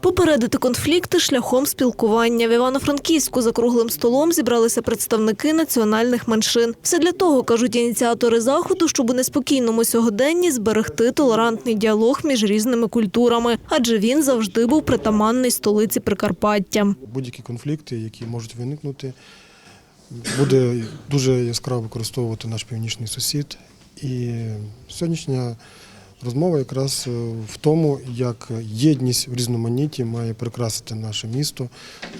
Попередити конфлікти шляхом спілкування в Івано-Франківську за круглим столом зібралися представники національних меншин. Все для того кажуть ініціатори заходу, щоб у неспокійному сьогоденні зберегти толерантний діалог між різними культурами, адже він завжди був притаманний столиці Прикарпаття. Будь-які конфлікти, які можуть виникнути, буде дуже яскраво використовувати наш північний сусід. І сьогоднішня розмова якраз е, в тому, як єдність в різноманітті має прикрасити наше місто,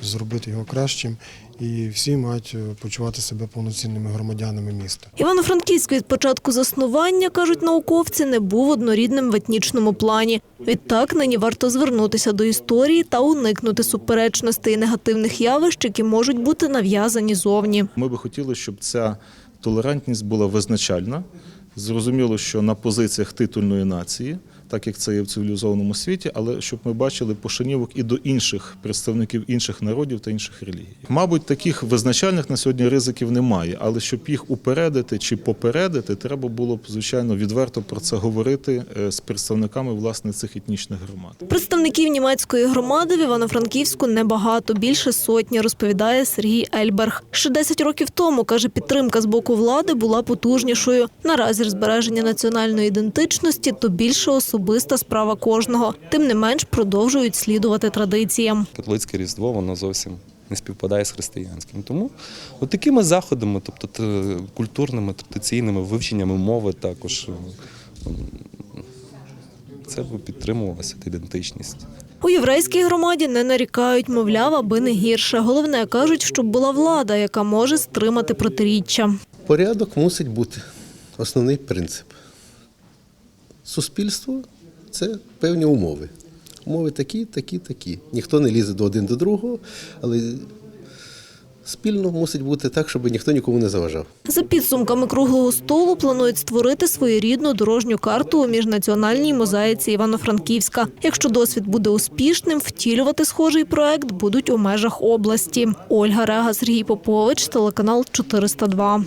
зробити його кращим, і всі мають е, почувати себе повноцінними громадянами міста. Івано-Франківськ від початку заснування, кажуть науковці, не був однорідним в етнічному плані. Відтак нині варто звернутися до історії та уникнути суперечностей і негативних явищ, які можуть бути нав'язані зовні. Ми би хотіли, щоб ця толерантність була визначальна. Зрозуміло, що на позиціях титульної нації, так як це є в цивілізованому світі, але щоб ми бачили пошанівок і до інших представників інших народів та інших релігій. Мабуть, таких визначальних на сьогодні ризиків немає, але щоб їх упередити чи попередити, треба було б звичайно відверто про це говорити е, з представниками власне цих етнічних громад. Представників німецької громади в Івано-Франківську небагато, більше сотні, розповідає Сергій Ельберг. Ще 10 років тому, каже, підтримка з боку влади була потужнішою. Наразі ж збереження національної ідентичності – то більше особиста справа кожного. Тим не менш продовжують слідувати традиціям. католицьке різдво воно зовсім не співпадає з християнським. Тому от такими заходами, тобто культурними, традиційними вивченнями мови також це би підтримувалася ідентичність. У єврейській громаді не нарікають, мовляв, аби не гірше. Головне, кажуть, щоб була влада, яка може стримати протиріччя. Порядок мусить бути основний принцип. Суспільство це певні умови. Умови такі, такі, такі. Ніхто не лізе до один до другого, але спільно мусить бути так, щоб ніхто нікому не заважав. За підсумками круглого столу планують створити своєрідну дорожню карту у міжнаціональній мозаїці Івано-Франківська. Якщо досвід буде успішним, втілювати схожий проект будуть у межах області. Ольга Рега, Сергій Попович, телеканал 402.